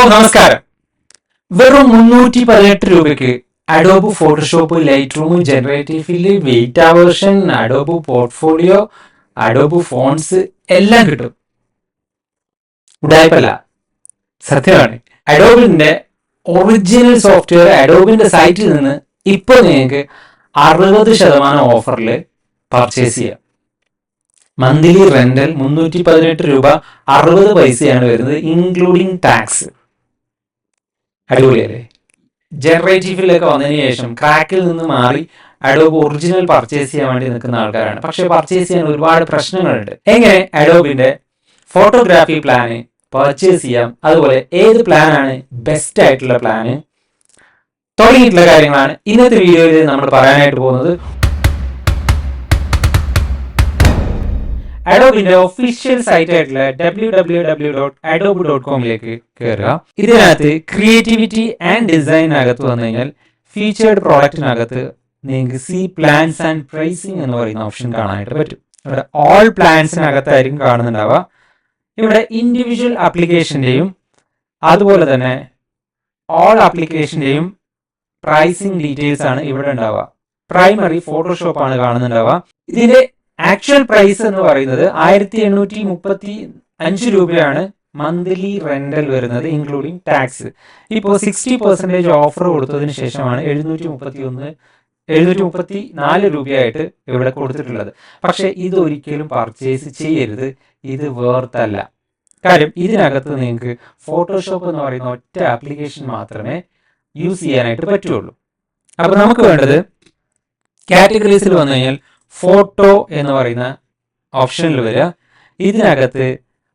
നമസ്കാരം. വെറും മുന്നൂറ്റി പതിനെട്ട് രൂപയ്ക്ക് Adobe Photoshop Lightroom generative fill wait version Adobe portfolio Adobe fonts എല്ലാം കിട്ടും. ഉടായ്പല്ല. സത്യമാണ്. അഡോബിന്റെ ഒറിജിനൽ സോഫ്റ്റ്വെയർ അഡോബിന്റെ സൈറ്റിൽ നിന്ന് ഇപ്പോൾ നിങ്ങൾക്ക് അറുപത് ശതമാനം ഓഫറിൽ പർച്ചേസ് ചെയ്യാം. മന്ത്ലി റെന്റൽ മുന്നൂറ്റി പതിനെട്ട് രൂപ അറുപത് പൈസയാണ് വരുന്നത് ഇൻക്ലൂഡിംഗ് ടാക്സ് അടിപൊളിയല്ലേ? ജനറേറ്റീവിലൊക്കെ വന്നതിന് ശേഷം ക്രാക്കിൽ നിന്ന് മാറി അഡോബ് ഒറിജിനൽ പർച്ചേസ് ചെയ്യാൻ വേണ്ടി നിൽക്കുന്ന ആൾക്കാരാണ്. പക്ഷെ പർച്ചേസ് ചെയ്യാൻ ഒരുപാട് പ്രശ്നങ്ങളുണ്ട്. എങ്ങനെ? അഡോബിന്റെ ഫോട്ടോഗ്രാഫി പ്ലാന് പർച്ചേസ് ചെയ്യാം. അതുപോലെ ഏത് പ്ലാനാണ് ബെസ്റ്റ് ആയിട്ടുള്ള പ്ലാന് തുടങ്ങിയിട്ടുള്ള കാര്യങ്ങളാണ് ഇന്നത്തെ വീഡിയോയിൽ നമ്മൾ പറയാനായിട്ട് പോകുന്നത്. അഡോബിന്റെ ഒഫീഷ്യൽ സൈറ്റ് ആയിട്ടുള്ള W W W dot Adobe dot കോമിലേക്ക് കയറുക ഇതിനകത്ത് ക്രിയേറ്റിവിറ്റി ആൻഡ് ഡിസൈനകത്ത് വന്നു കഴിഞ്ഞാൽ ഫീച്ചേർഡ് പ്രോഡക്റ്റിനകത്ത് നിങ്ങൾക്ക് സി പ്ലാൻസ് ആൻഡ് പ്രൈസിംഗ് എന്ന് പറയുന്ന ഓപ്ഷൻ കാണാനായിട്ട് പറ്റും. ഇവിടെ ഓൾ പ്ലാൻസിനകത്തായിരിക്കും കാണുന്നുണ്ടാവുക. ഇവിടെ ഇൻഡിവിജ്വൽ ആപ്ലിക്കേഷന്റെയും അതുപോലെ തന്നെ ഓൾ ആപ്ലിക്കേഷന്റെയും പ്രൈസിങ് ഡീറ്റെയിൽസ് ആണ് ഇവിടെ ഉണ്ടാവുക. പ്രൈമറി ഫോട്ടോഷോപ്പ് ആണ് കാണുന്നുണ്ടാവുക. ഇതിന്റെ ആക്ച്വൽ പ്രൈസ് എന്ന് പറയുന്നത് ആയിരത്തി എണ്ണൂറ്റി മുപ്പത്തി അഞ്ച് രൂപയാണ് മന്ത്ലി റെന്റൽ വരുന്നത് ഇൻക്ലൂഡിങ് ടാക്സ് ഇപ്പോൾ സിക്സ്റ്റി പെർസെന്റേജ് ഓഫർ കൊടുത്തതിന് ശേഷമാണ് എഴുന്നൂറ്റി മുപ്പത്തി ഒന്ന് എഴുന്നൂറ്റി മുപ്പത്തി നാല് രൂപയായിട്ട് ഇവിടെ കൊടുത്തിട്ടുള്ളത്. പക്ഷെ ഇത് ഒരിക്കലും പർച്ചേസ് ചെയ്യരുത്. ഇത് വേർത്തല്ല കാര്യം ഇതിനകത്ത് നിങ്ങൾക്ക് ഫോട്ടോഷോപ്പ് എന്ന് പറയുന്ന ഒറ്റ ആപ്ലിക്കേഷൻ മാത്രമേ യൂസ് ചെയ്യാനായിട്ട് പറ്റുള്ളൂ. അപ്പോൾ നമുക്ക് വേണ്ടത് കാറ്റഗറീസിൽ വന്നു കഴിഞ്ഞാൽ ഫോട്ടോ എന്ന് പറയുന്ന ഓപ്ഷനിൽ വരിക. ഇതിനകത്ത്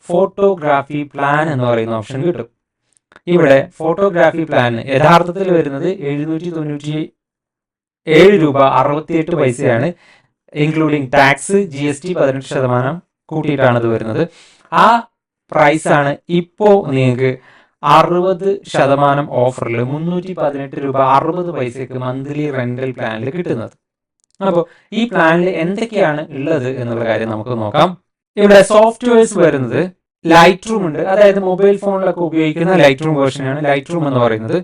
ഫോട്ടോഗ്രാഫി പ്ലാൻ എന്ന് പറയുന്ന ഓപ്ഷൻ കിട്ടും. ഇവിടെ ഫോട്ടോഗ്രാഫി പ്ലാൻ യഥാർത്ഥത്തിൽ വരുന്നത് എഴുന്നൂറ്റി തൊണ്ണൂറ്റി ഏഴ് രൂപ അറുപത്തിയെട്ട് പൈസയാണ്. Including tax G S T പതിനെട്ട് ശതമാനം കൂട്ടിയിട്ടാണ് ഇത് വരുന്നത്. ആ പ്രൈസാണ് ഇപ്പോൾ നിങ്ങൾക്ക് അറുപത് ശതമാനം ഓഫറിൽ മുന്നൂറ്റി പതിനെട്ട് രൂപ അറുപത് പൈസയ്ക്ക് മന്ത്ലി റെന്റൽ പ്ലാനിൽ കിട്ടുന്നത്. അപ്പോൾ ഈ പ്ലാനിൽ എന്തൊക്കെയാണ് ഉള്ളത് എന്നുള്ള കാര്യം നമുക്ക് നോക്കാം. ഇവിടെ സോഫ്റ്റ്വെയർസ് വരുന്നത് ലൈറ്റ് റൂം ഉണ്ട്. അതായത് മൊബൈൽ ഫോണിലൊക്കെ ഉപയോഗിക്കുന്ന ലൈറ്റ് റൂം വേർഷനാണ് ലൈറ്റ് റൂം എന്ന് പറയുന്നത്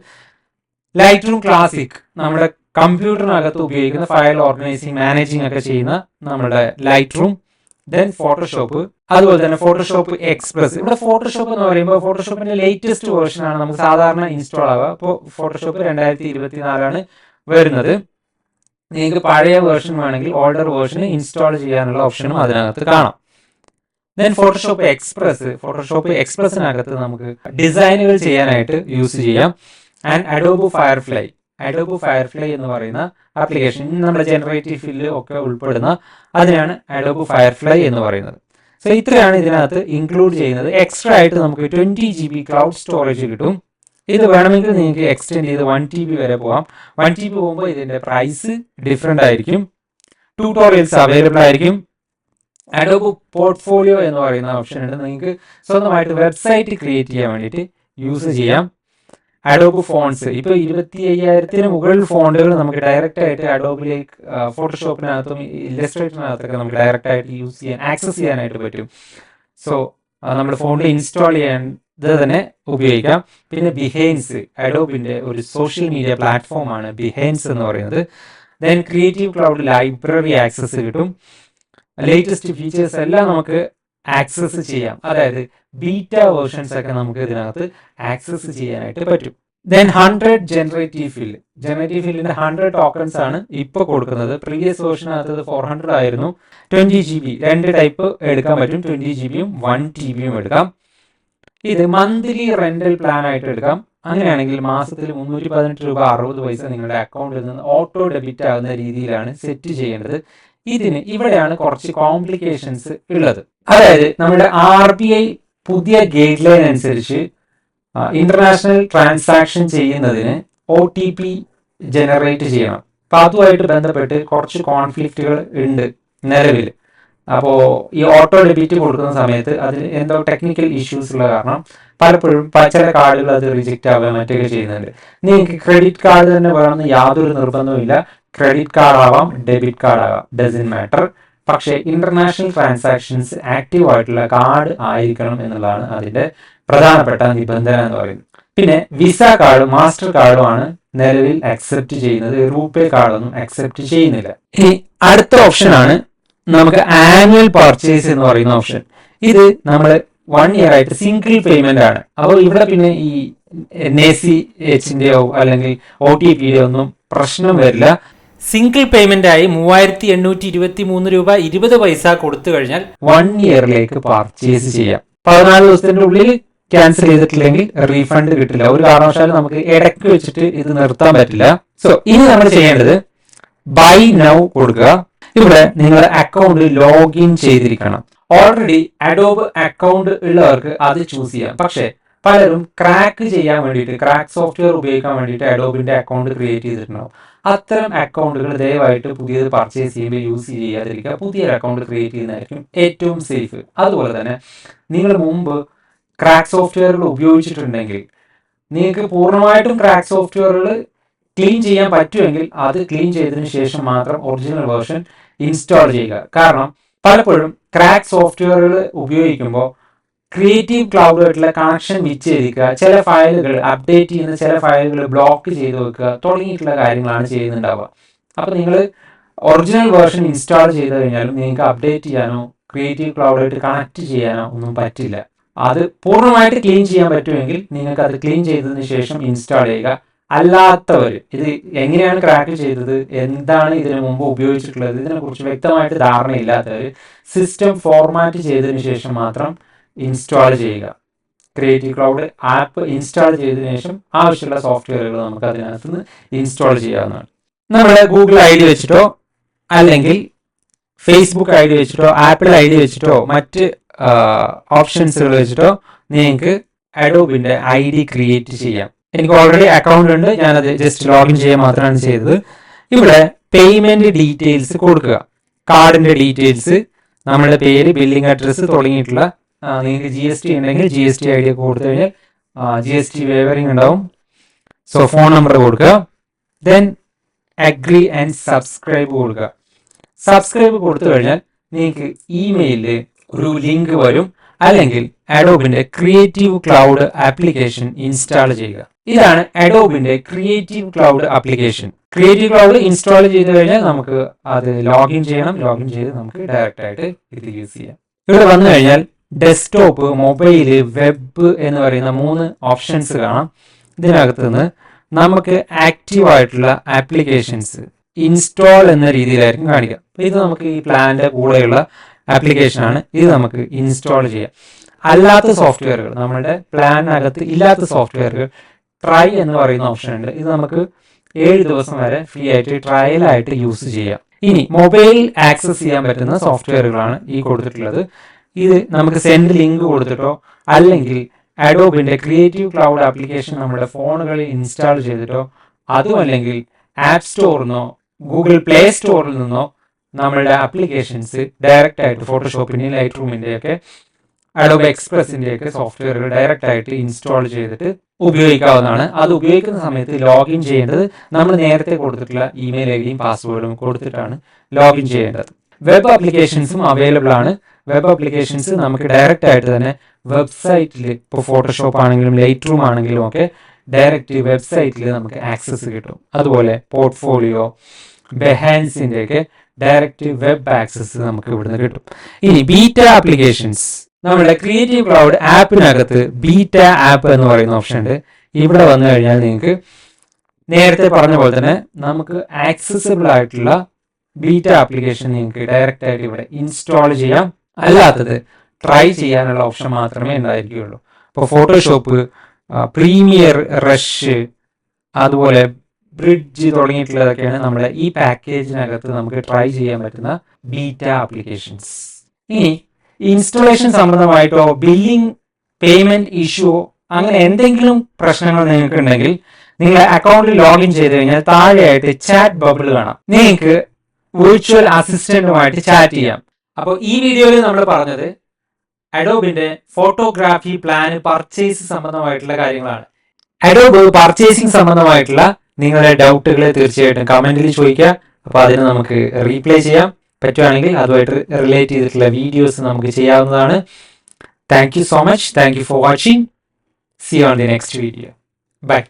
ലൈറ്റ് റൂം ക്ലാസിക് നമ്മുടെ കമ്പ്യൂട്ടറിനകത്ത് ഉപയോഗിക്കുന്ന ഫയൽ ഓർഗനൈസിങ് മാനേജിങ് ഒക്കെ ചെയ്യുന്ന നമ്മുടെ ലൈറ്റ് റൂം ദെൻ ഫോട്ടോഷോപ്പ് അതുപോലെ തന്നെ ഫോട്ടോഷോപ്പ് എക്സ്പ്രസ് ഇവിടെ ഫോട്ടോഷോപ്പ് എന്ന് പറയുമ്പോൾ ഫോട്ടോഷോപ്പിന്റെ ലേറ്റസ്റ്റ് വേർഷൻ ആണ് നമുക്ക് സാധാരണ ഇൻസ്റ്റാൾ ആവുക. അപ്പോൾ ഫോട്ടോഷോപ്പ് രണ്ടായിരത്തി ഇരുപത്തിനാലാണ് വരുന്നത്. നിങ്ങൾക്ക് പഴയ വേർഷൻ വേണമെങ്കിൽ ഓൾഡർ വേർഷൻ ഇൻസ്റ്റാൾ ചെയ്യാനുള്ള ഓപ്ഷനും അതിനകത്ത് കാണാം. ദെൻ ഫോട്ടോഷോപ്പ് എക്സ്പ്രസ് ഫോട്ടോഷോപ്പ് എക്സ്പ്രസിനകത്ത് നമുക്ക് ഡിസൈനുകൾ ചെയ്യാനായിട്ട് യൂസ് ചെയ്യാം. And Adobe Firefly Adobe Firefly എന്ന് പറയുന്ന ആപ്ലിക്കേഷൻ നമ്മുടെ ജനറേറ്റീവ് ഫില്ല് ഒക്കെ ഉൾപ്പെടുന്ന അതിനാണ് അഡോബ് ഫയർഫ്ലൈ എന്ന് പറയുന്നത്. സോ ഇത്രയാണ് ഇതിനകത്ത് ഇൻക്ലൂഡ് ചെയ്യുന്നത്. എക്സ്ട്രാ ആയിട്ട് നമുക്ക് twenty G B cloud storage കിട്ടും. ഇത് വേണമെങ്കിൽ നിങ്ങൾക്ക് എക്സ്റ്റെൻഡ് ചെയ്ത് വൺ ടി ബി വരെ പോകാം വൺ ടി ബി പോകുമ്പോൾ ഇതിന്റെ പ്രൈസ് ഡിഫറെന്റ് ആയിരിക്കും. ട്യൂട്ടോറിയൽസ് അവൈലബിൾ ആയിരിക്കും. അഡോബ് പോർട്ട്ഫോളിയോ എന്ന് പറയുന്ന ഓപ്ഷൻ ഉണ്ട്. നിങ്ങൾക്ക് സ്വന്തമായിട്ട് വെബ്സൈറ്റ് ക്രിയേറ്റ് ചെയ്യാൻ വേണ്ടിയിട്ട് യൂസ് ചെയ്യാം. അഡോബ് ഫോൺസ് ഇപ്പോൾ ഇരുപത്തി അയ്യായിരത്തിന് മുകളിൽ ഫോണ്ടുകൾ നമുക്ക് ഡയറക്റ്റ് ആയിട്ട് അഡോബിലേക്ക് ഫോട്ടോഷോപ്പിനകത്തും ഇല്ലസ്ട്രേറ്ററിനകത്തൊക്കെ നമുക്ക് ഡയറക്റ്റ് ആയിട്ട് യൂസ് ചെയ്യാൻ ആക്സസ് ചെയ്യാനായിട്ട് പറ്റും. സോ നമ്മുടെ ഫോണിൽ ഇൻസ്റ്റാൾ ചെയ്യാൻ ഇത് തന്നെ ഉപയോഗിക്കാം. പിന്നെ ബിഹൈൻസ് അഡോബിന്റെ ഒരു സോഷ്യൽ മീഡിയ പ്ലാറ്റ്ഫോമാണ് ബിഹൈൻസ് എന്ന് പറയുന്നത്. Then creative cloud library access കിട്ടും. ലേറ്റസ്റ്റ് ഫീച്ചേഴ്സ് എല്ലാം നമുക്ക് ആക്സസ് ചെയ്യാം. അതായത് ബീറ്റ വേർഷൻസ് ഒക്കെ നമുക്ക് ഇതിനകത്ത് ആക്സസ് ചെയ്യാനായിട്ട് പറ്റും. Then hundred generative field generative ഫീൽഡിന്റെ ഹൺഡ്രഡ് ടോക്കൺസ് ആണ് ഇപ്പോൾ കൊടുക്കുന്നത്. പ്രീവിയസ് വേർഷനകത്ത് ഫോർ ഹൺഡ്രഡ് ആയിരുന്നു. ട്വന്റി ജി ബി രണ്ട് ടൈപ്പ് എടുക്കാൻ പറ്റും. ട്വന്റി ജി ബിയും വൺ ടി ബിയും എടുക്കാം. ഇത് മന്ത്ലി റെന്റൽ പ്ലാൻ ആയിട്ട് എടുക്കാം. അങ്ങനെയാണെങ്കിൽ മാസത്തിൽ മുന്നൂറ്റി പതിനെട്ട് രൂപ അറുപത് പൈസ നിങ്ങളുടെ അക്കൗണ്ടിൽ നിന്ന് ഓട്ടോ ഡെബിറ്റ് ആകുന്ന രീതിയിലാണ് സെറ്റ് ചെയ്യേണ്ടത്. ഇതിന് ഇവിടെയാണ് കുറച്ച് കോംപ്ലിക്കേഷൻസ് ഉള്ളത്. അതായത് നമ്മുടെ ആർ ബി ഐ പുതിയ ഗൈഡ് ലൈൻ അനുസരിച്ച് ഇന്റർനാഷണൽ ട്രാൻസാക്ഷൻ ചെയ്യുന്നതിന് ഒ ടി പി ജനറേറ്റ് ചെയ്യണം. അപ്പൊ അതുമായിട്ട് ബന്ധപ്പെട്ട് കുറച്ച് കോൺഫ്ലിക്റ്റുകൾ ഉണ്ട് നിലവിൽ അപ്പോൾ ഈ ഓട്ടോ ഡെബിറ്റ് കൊടുക്കുന്ന സമയത്ത് അതിന് എന്തോ ടെക്നിക്കൽ ഇഷ്യൂസ് ഉള്ള കാരണം പലപ്പോഴും ചില കാർഡുകൾ അത് റിജക്റ്റ് ആവുക മറ്റൊക്കെ ചെയ്യുന്നുണ്ട്. നിങ്ങൾക്ക് ക്രെഡിറ്റ് കാർഡ് തന്നെ വേണമെന്ന് യാതൊരു നിർബന്ധവുമില്ല. ക്രെഡിറ്റ് കാർഡ് ആവാം ഡെബിറ്റ് കാർഡ് ആവാം ഡസൻ മാറ്റർ പക്ഷേ ഇന്റർനാഷണൽ ട്രാൻസാക്ഷൻസ് ആക്റ്റീവ് ആയിട്ടുള്ള കാർഡ് ആയിരിക്കണം എന്നുള്ളതാണ് അതിന്റെ പ്രധാനപ്പെട്ട നിബന്ധന എന്ന് പറയുന്നത്. പിന്നെ വിസ കാർഡും മാസ്റ്റർ കാർഡും ആണ് നിലവിൽ അക്സെപ്റ്റ് ചെയ്യുന്നത്. റൂപേ കാർഡൊന്നും അക്സെപ്റ്റ് ചെയ്യുന്നില്ല. ഇനി അടുത്ത ഓപ്ഷൻ ആണ് നമുക്ക് ആനുവൽ പർച്ചേസ് എന്ന് പറയുന്ന ഓപ്ഷൻ ഇത് നമ്മൾ വൺ ഇയർ ആയിട്ട് സിംഗിൾ പേയ്മെന്റ് ആണ്. അപ്പോൾ ഇവിടെ പിന്നെ ഈ എൻ എ സി എച്ചിന്റെയോ അല്ലെങ്കിൽ ഒ ടി പിയുടെ ഒന്നും പ്രശ്നം വരില്ല. സിംഗിൾ പേയ്മെന്റ് ആയി മൂവായിരത്തി എണ്ണൂറ്റി ഇരുപത്തി മൂന്ന് രൂപ ഇരുപത് പൈസ കൊടുത്തു കഴിഞ്ഞാൽ വൺ ഇയറിലേക്ക് പർച്ചേസ് ചെയ്യാം. പതിനാല് ദിവസത്തിന്റെ ഉള്ളിൽ ക്യാൻസൽ ചെയ്തിട്ടില്ലെങ്കിൽ റീഫണ്ട് കിട്ടില്ല. ഒരു കാരണവശാലും നമുക്ക് ഇടയ്ക്ക് വെച്ചിട്ട് ഇത് നിർത്താൻ പറ്റില്ല. സോ ഇനി നമ്മൾ ചെയ്യേണ്ടത് ബൈ നൗ കൊടുക്കുക. ഇവിടെ നിങ്ങളുടെ അക്കൗണ്ട് ലോഗിൻ ചെയ്തിരിക്കണം. ഓൾറെഡി അഡോബ് അക്കൗണ്ട് ഉള്ളവർക്ക് അത് ചൂസ് ചെയ്യാം. പക്ഷേ പലരും ക്രാക്ക് ചെയ്യാൻ വേണ്ടിയിട്ട് ക്രാക്ക് സോഫ്റ്റ്വെയർ ഉപയോഗിക്കാൻ വേണ്ടിയിട്ട് അഡോബിന്റെ അക്കൗണ്ട് ക്രിയേറ്റ് ചെയ്തിട്ടുണ്ടാവും. അത്തരം അക്കൗണ്ടുകൾ ദയവായിട്ട് പുതിയത് പർച്ചേസ് ചെയ്യുമ്പോൾ യൂസ് ചെയ്യാതിരിക്കുക. പുതിയൊരു അക്കൗണ്ട് ക്രിയേറ്റ് ചെയ്യുന്നതായിരിക്കും ഏറ്റവും സേഫ് അതുപോലെ തന്നെ നിങ്ങൾ മുമ്പ് ക്രാക്ക് സോഫ്റ്റ്വെയറുകൾ ഉപയോഗിച്ചിട്ടുണ്ടെങ്കിൽ നിങ്ങൾക്ക് പൂർണമായിട്ടും ക്രാക്ക് സോഫ്റ്റ്വെയറുകൾ ക്ലീൻ ചെയ്യാൻ പറ്റുമെങ്കിൽ അത് ക്ലീൻ ചെയ്തതിനു ശേഷം മാത്രം ഒറിജിനൽ വേർഷൻ ഇൻസ്റ്റാൾ ചെയ്യുക. കാരണം പലപ്പോഴും ക്രാക്ക് സോഫ്റ്റ്വെയറുകൾ ഉപയോഗിക്കുമ്പോൾ ക്രിയേറ്റീവ് ക്ലൗഡുമായിട്ടുള്ള കണക്ഷൻ വിച്ഛേദിക്കുക ചില ഫയലുകൾ അപ്ഡേറ്റ് ചെയ്യുന്ന ചില ഫയലുകൾ ബ്ലോക്ക് ചെയ്ത് വെക്കുക തുടങ്ങിയിട്ടുള്ള കാര്യങ്ങളാണ് ചെയ്യുന്നുണ്ടാവുക. അപ്പോൾ നിങ്ങൾ ഒറിജിനൽ വേർഷൻ ഇൻസ്റ്റാൾ ചെയ്ത് കഴിഞ്ഞാലും നിങ്ങൾക്ക് അപ്ഡേറ്റ് ചെയ്യാനോ ക്രിയേറ്റീവ് ക്ലൗഡായിട്ട് കണക്ട് ചെയ്യാനോ ഒന്നും പറ്റില്ല. അത് പൂർണമായിട്ട് ക്ലീൻ ചെയ്യാൻ പറ്റുമെങ്കിൽ നിങ്ങൾക്ക് അത് ക്ലീൻ ചെയ്തതിന് ശേഷം ഇൻസ്റ്റാൾ ചെയ്യുക. അല്ലാത്തവർ ഇത് എങ്ങനെയാണ് ക്രാക്ക് ചെയ്തത്? എന്താണ് ഇതിനു മുമ്പ് ഉപയോഗിച്ചിട്ടുള്ളത്? ഇതിനെക്കുറിച്ച് വ്യക്തമായിട്ട് ധാരണയില്ലാത്തവർ സിസ്റ്റം ഫോർമാറ്റ് ചെയ്തതിനു ശേഷം മാത്രം ഇൻസ്റ്റാൾ ചെയ്യുക. ക്രിയേറ്റീവ് ക്ലൗഡ് ആപ്പ് ഇൻസ്റ്റാൾ ചെയ്തതിനു ശേഷം ആവശ്യമുള്ള സോഫ്റ്റ്വെയറുകൾ നമുക്ക് അതിനകത്ത് നിന്ന് ഇൻസ്റ്റാൾ ചെയ്യാവുന്നതാണ്. നമ്മുടെ ഗൂഗിൾ ഐ ഡി വെച്ചിട്ടോ അല്ലെങ്കിൽ ഫേസ്ബുക്ക് ഐ ഡി വെച്ചിട്ടോ ആപ്പിൾ ഐ ഡി വെച്ചിട്ടോ മറ്റ് ഓപ്ഷൻസുകൾ വെച്ചിട്ടോ നിങ്ങൾക്ക് അഡോബിന്റെ ഐ ഡി ക്രിയേറ്റ് ചെയ്യാം. എനിക്ക് ഓൾറെഡി അക്കൗണ്ട് ഉണ്ട്. ഞാനത് ജസ്റ്റ് ലോഗിൻ ചെയ്യാൻ മാത്രമാണ് ചെയ്തത്. ഇവിടെ പേയ്മെന്റ് ഡീറ്റെയിൽസ് കൊടുക്കുക. കാർഡിന്റെ ഡീറ്റെയിൽസ് നമ്മുടെ പേര് ബില്ലിംഗ് അഡ്രസ്സ് തുടങ്ങിയിട്ടുള്ള നിങ്ങൾക്ക് ജി എസ് ടി ഉണ്ടെങ്കിൽ G S T I D ഒക്കെ കൊടുത്തു കഴിഞ്ഞാൽ ജി എസ് ടി വേവറിംഗ് ഉണ്ടാവും. സോ ഫോൺ നമ്പർ കൊടുക്കുക. ദെൻ അഗ്രി ആൻഡ് സബ്സ്ക്രൈബ് കൊടുക്കുക. സബ്സ്ക്രൈബ് കൊടുത്തു കഴിഞ്ഞാൽ നിങ്ങൾക്ക് ഇമെയിലിൽ ഒരു ലിങ്ക് വരും. അല്ലെങ്കിൽ അഡോബിന്റെ ക്രിയേറ്റീവ് ക്ലൗഡ് ആപ്ലിക്കേഷൻ ഇൻസ്റ്റാൾ ചെയ്യുക. ഇതാണ് അഡോബിന്റെ creative cloud application creative cloud install ചെയ്ത് കഴിഞ്ഞാൽ നമുക്ക് അത് ലോഗിൻ ചെയ്യണം. ലോഗിൻ ചെയ്ത് നമുക്ക് ഡയറക്റ്റ് ആയിട്ട് ഇത് യൂസ് ചെയ്യാം. ഇവിടെ വന്നു കഴിഞ്ഞാൽ ഡെസ്ക്ടോപ്പ് മൊബൈൽ വെബ് എന്ന് പറയുന്ന മൂന്ന് ഓപ്ഷൻസ് കാണാം. ഇതിനകത്ത് നിന്ന് നമുക്ക് ആക്റ്റീവ് ആയിട്ടുള്ള ആപ്ലിക്കേഷൻസ് ഇൻസ്റ്റാൾ എന്ന രീതിയിലായിരിക്കും കാണിക്കുക. ഇത് നമുക്ക് ഈ പ്ലാനിന്റെ കൂടെയുള്ള ആപ്ലിക്കേഷൻ ആണ്. ഇത് നമുക്ക് ഇൻസ്റ്റാൾ ചെയ്യാം. അല്ലാത്ത സോഫ്റ്റ്വെയറുകൾ നമ്മുടെ പ്ലാനകത്ത് ഇല്ലാത്ത സോഫ്റ്റ്വെയറുകൾ ട്രൈ എന്ന് പറയുന്ന ഓപ്ഷൻ ഉണ്ട്. ഇത് നമുക്ക് ഏഴ് ദിവസം വരെ ഫ്രീ ആയിട്ട് ട്രയലായിട്ട് യൂസ് ചെയ്യാം. ഇനി മൊബൈൽ ആക്സസ് ചെയ്യാൻ പറ്റുന്ന സോഫ്റ്റ്വെയറുകളാണ് ഈ കൊടുത്തിട്ടുള്ളത്. ഇത് നമുക്ക് സെൻഡ് ലിങ്ക് കൊടുത്തിട്ടോ അല്ലെങ്കിൽ അഡോബിന്റെ ക്രിയേറ്റീവ് ക്ലൗഡ് ആപ്ലിക്കേഷൻ നമ്മുടെ ഫോണുകളിൽ ഇൻസ്റ്റാൾ ചെയ്തിട്ടോ അതുമല്ലെങ്കിൽ ആപ്പ് സ്റ്റോറിൽ നിന്നോ ഗൂഗിൾ പ്ലേ സ്റ്റോറിൽ നിന്നോ നമ്മളുടെ ആപ്ലിക്കേഷൻസ് ഡയറക്റ്റ് ആയിട്ട് ഫോട്ടോഷോപ്പിന്റെ ലൈറ്റ് റൂമിന്റെ ഒക്കെ അഡോബ് എക്സ്പ്രസിന്റെ ഒക്കെ സോഫ്റ്റ്വെയറുകൾ ഡയറക്റ്റ് ആയിട്ട് ഇൻസ്റ്റാൾ ചെയ്തിട്ട് ഉപയോഗിക്കാവുന്നതാണ്. അത് ഉപയോഗിക്കുന്ന സമയത്ത് ലോഗിൻ ചെയ്യേണ്ടത് നമ്മൾ നേരത്തെ കൊടുത്തിട്ടുള്ള ഇമെയിൽ ഐ ഡിയും പാസ്വേഡും കൊടുത്തിട്ടാണ് ലോഗിൻ ചെയ്യേണ്ടത്. വെബ് ആപ്ലിക്കേഷൻസും അവൈലബിൾ ആണ്. വെബ് ആപ്ലിക്കേഷൻസ് നമുക്ക് ഡയറക്റ്റ് ആയിട്ട് തന്നെ വെബ്സൈറ്റിൽ ഇപ്പോൾ ഫോട്ടോഷോപ്പ് ആണെങ്കിലും ലൈറ്റ് റൂം ആണെങ്കിലും ഒക്കെ ഡയറക്റ്റ് വെബ്സൈറ്റിൽ നമുക്ക് ആക്സസ് കിട്ടും. അതുപോലെ പോർട്ട്ഫോളിയോ ബെഹാൻസിന്റെ ഒക്കെ ഡയറക്റ്റ് വെബ് ആക്സസ് നമുക്ക് ഇവിടുന്ന് കിട്ടും. ഇനി ബീറ്റ ആപ്ലിക്കേഷൻസ്. നമ്മുടെ ക്രിയേറ്റീവ് ക്ലൗഡ് ആപ്പിനകത്ത് ബീറ്റ ആപ്പ് എന്ന് പറയുന്ന ഓപ്ഷൻ ഉണ്ട്. ഇവിടെ വന്നു കഴിഞ്ഞാൽ നിങ്ങൾക്ക് നേരത്തെ പറഞ്ഞ പോലെ തന്നെ നമുക്ക് ആക്സസിബിൾ ആയിട്ടുള്ള ബീറ്റ ആപ്ലിക്കേഷൻ നിങ്ങൾക്ക് ഡയറക്റ്റ് ആയിട്ട് ഇവിടെ ഇൻസ്റ്റാൾ ചെയ്യാം. അല്ലാത്തത് ട്രൈ ചെയ്യാനുള്ള ഓപ്ഷൻ മാത്രമേ ഉണ്ടായിരിക്കുകയുള്ളൂ. അപ്പോൾ ഫോട്ടോഷോപ്പ് പ്രീമിയർ റഷ് അതുപോലെ ബ്രിഡ്ജ് തുടങ്ങിയിട്ടുള്ളതൊക്കെയാണ് നമ്മുടെ ഈ പാക്കേജിനകത്ത് നമുക്ക് ട്രൈ ചെയ്യാൻ പറ്റുന്ന ബീറ്റ ആപ്ലിക്കേഷൻസ് ഇനി ഇൻസ്റ്റലേഷൻ സംബന്ധമായിട്ടോ ബില്ലിംഗ് പേയ്മെന്റ് ഇഷ്യൂവോ അങ്ങനെ എന്തെങ്കിലും പ്രശ്നങ്ങൾ നിങ്ങൾക്ക് ഉണ്ടെങ്കിൽ നിങ്ങളെ അക്കൗണ്ടിൽ ലോഗിൻ ചെയ്ത് കഴിഞ്ഞാൽ താഴെയായിട്ട് ചാറ്റ് ബബിൾ കാണാം. നിങ്ങൾക്ക് വിർച്വൽ അസിസ്റ്റന്റുമായിട്ട് ചാറ്റ് ചെയ്യാം. അപ്പോൾ ഈ വീഡിയോയിൽ നമ്മൾ പറഞ്ഞത് അഡോബിന്റെ ഫോട്ടോഗ്രാഫി പ്ലാൻ പർച്ചേസ് സംബന്ധമായിട്ടുള്ള കാര്യങ്ങളാണ്. അഡോബ് പർച്ചേസിംഗ് സംബന്ധമായിട്ടുള്ള നിങ്ങളുടെ ഡൗട്ടുകൾ തീർച്ചയായിട്ടും കമന്റിൽ ചോദിക്കുക. അപ്പോൾ അതിന് നമുക്ക് റീപ്ലൈ ചെയ്യാം. പറ്റുവാണെങ്കിൽ അതുമായിട്ട് റിലേറ്റ് ചെയ്തിട്ടുള്ള വീഡിയോസ് നമുക്ക് ചെയ്യാവുന്നതാണ്. Thank you so much thank you for watching see on the next video bye